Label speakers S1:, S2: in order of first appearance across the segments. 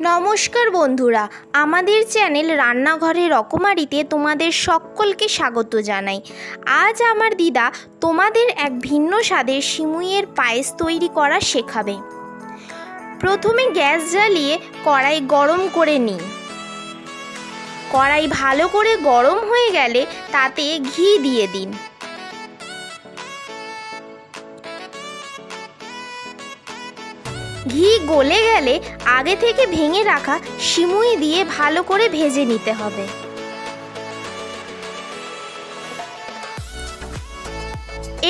S1: নমস্কার বন্ধুরা, আমাদের চ্যানেল রান্নাঘরে রকমারিতে তোমাদের সকলকে স্বাগত জানাই। আজ আমার দিদা তোমাদের এক ভিন্ন স্বাদের সিমুইয়ের পায়েস তৈরি করা শেখাবে। প্রথমে গ্যাস জ্বালিয়ে কড়াই গরম করে নিই। কড়াই ভালো করে গরম হয়ে গেলে তাতে ঘি দিয়ে দিন। ঘি গলে গেলে আগে থেকে ভেঙে রাখা সিমুই দিয়ে ভালো করে ভেজে নিতে হবে।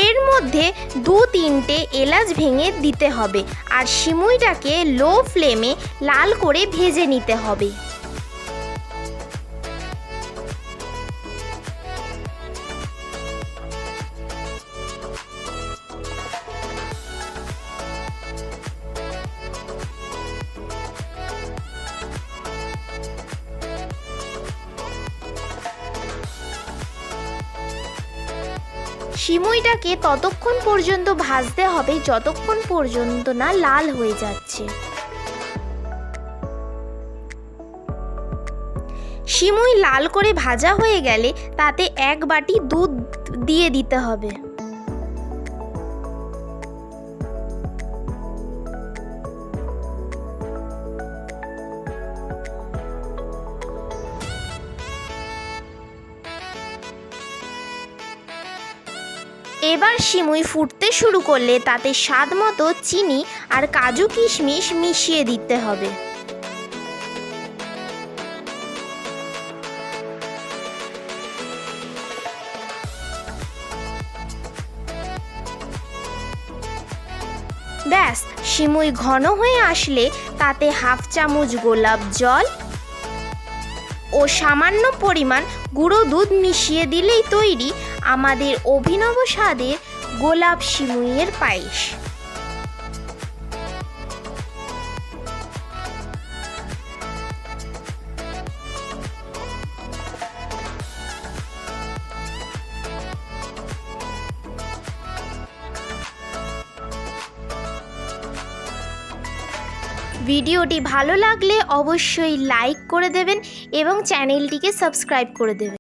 S1: এর মধ্যে দু তিনটে এলাচ ভেঙে দিতে হবে আর সিমুইটাকে লো ফ্লেমে লাল করে ভেজে নিতে হবে। সিমুইটাকে ততক্ষণ পর্যন্ত ভাজতে হবে, যতক্ষণ পর্যন্ত না লাল হয়ে যাচ্ছে। সিমুই লাল করে ভাজা হয়ে গেলে তাতে এক বাটি দুধ দিয়ে দিতে হবে। এবার সিমুই ফুটতে শুরু করলে তাতে স্বাদ মতো চিনি আর কাজু কিশমিশ মিশিয়ে দিতে হবে। ব্যাস, সিমুই ঘন হয়ে আসলে তাতে হাফ চামচ গোলাপ জল ও সামান্য পরিমাণ গুঁড়ো দুধ মিশিয়ে দিলেই তৈরি আমাদের অভিনব স্বাদের গোলাপ সিমুইয়ের পায়েস। ভিডিওটি ভালো লাগলে অবশ্যই লাইক করে দেবেন এবং চ্যানেলটিকে সাবস্ক্রাইব করে দেবেন।